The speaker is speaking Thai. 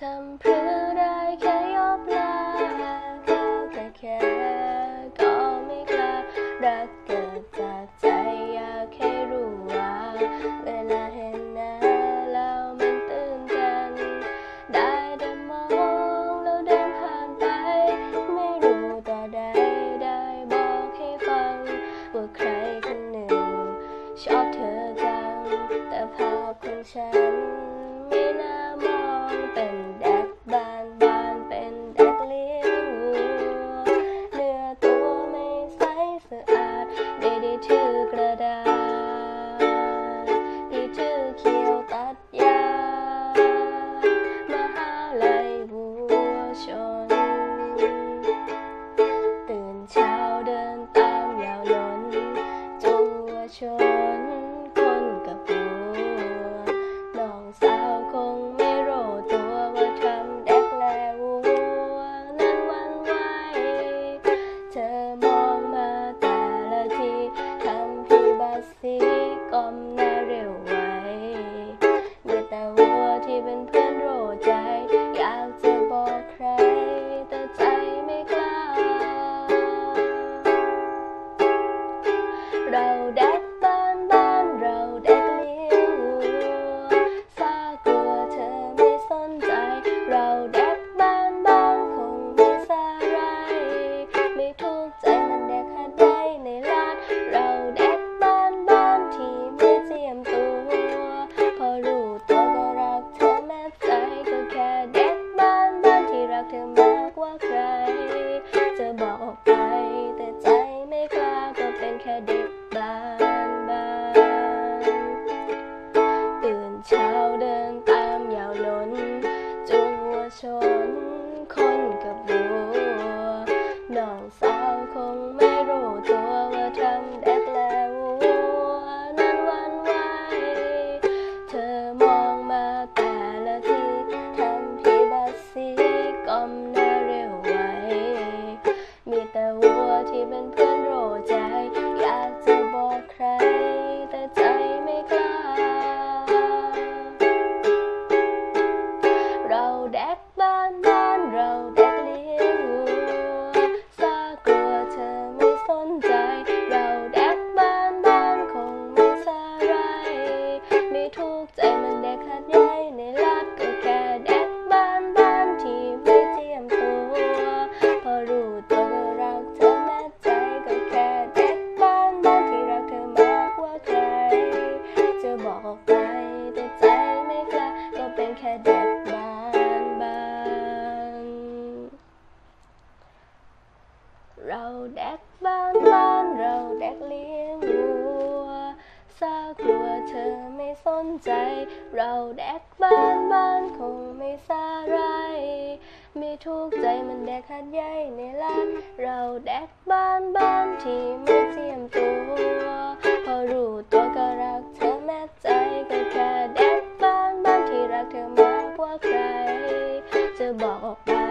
ทำเพื่อได้แค่ยอมลาเแต่แค่ก็ไม่กล้ารักเกิดจากใจอยากแค่รู้ว่าเวลาเห็นหน้าแล้วมันตื่นกัน ได้แต่มองแล้วเดินผ่านไป ไม่รู้ต่อใดได้บอกให้ฟัง ว่าใครคนหนึ่ง ชอบเธอจังแต่ภาพของฉัน Sagrada. อมน่าเร็วไวมีแต่วัวที่เป็นเพื่อนโรใจ อยากจะบอกใคร แต่ใจไม่กล้า เราได้ เธอมากกว่าใคร จะบอกออกไป แต่ใจไม่กล้าก็เป็นแค่เด็กบ้านบ้านตื่นเช้าเดินตามยาวนนจูงวัวชน คนกับวัว ก้มน้าเร็วไว มีแต่วัวที่เป็นเพื่อน ว่าเธอไม่สนใจ เราแดกบ้านบ้านคงไม่สาไรไม่ทุกใจมันแดกหัดใหญ่ในลานเราแดกบ้านบ้านที่ไม่เจียมตัว พอรู้ตัวก็รักเธอแม้ใจก็แค่แดกบ้านบ้านที่รักเธอมากกว่าใคร จะบอกออกไป